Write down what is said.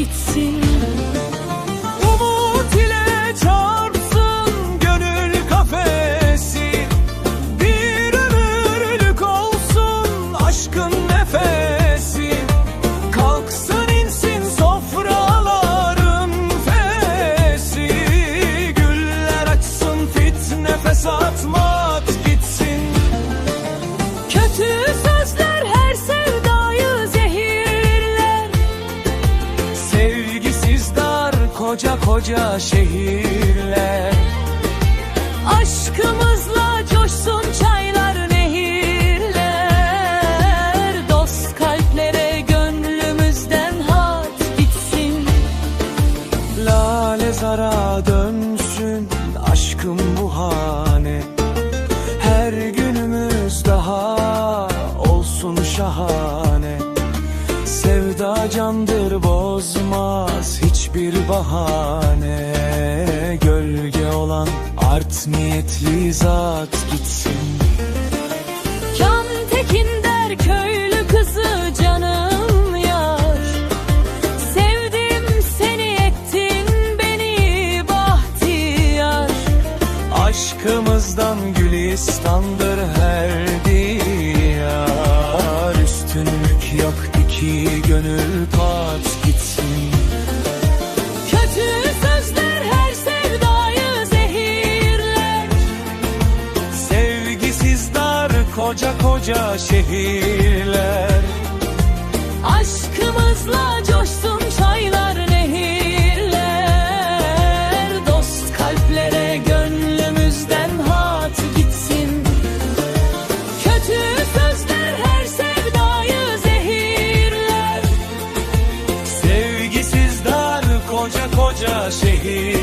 gitsin. Umut ile çarpsın gönül kafesi. Bir ömürlük olsun aşkın nefesi koca koca şehirler. Aşkımızla coşsun çaylar nehirler. Dost kalplere gönlümüzden hat gitsin. Lale zara dönsün aşkım bu hane. Her günümüz daha olsun şahane. Sevda candır hiçbir bahane. Gölge olan art niyetli zat gitsin. Can Tekin der köylü kızı canım yar. Sevdim seni ettin beni bahtiyar. Aşkımızdan gülistandır her diyar. Üstünlük yok iki gönül pat gitsin koca koca şehirler. Aşkımızla coşsun çaylar nehirler. Dost kalplere gönlümüzden hat gitsin. Kötü sözler her sevdayı zehirler. Sevgisiz dar koca koca şehirler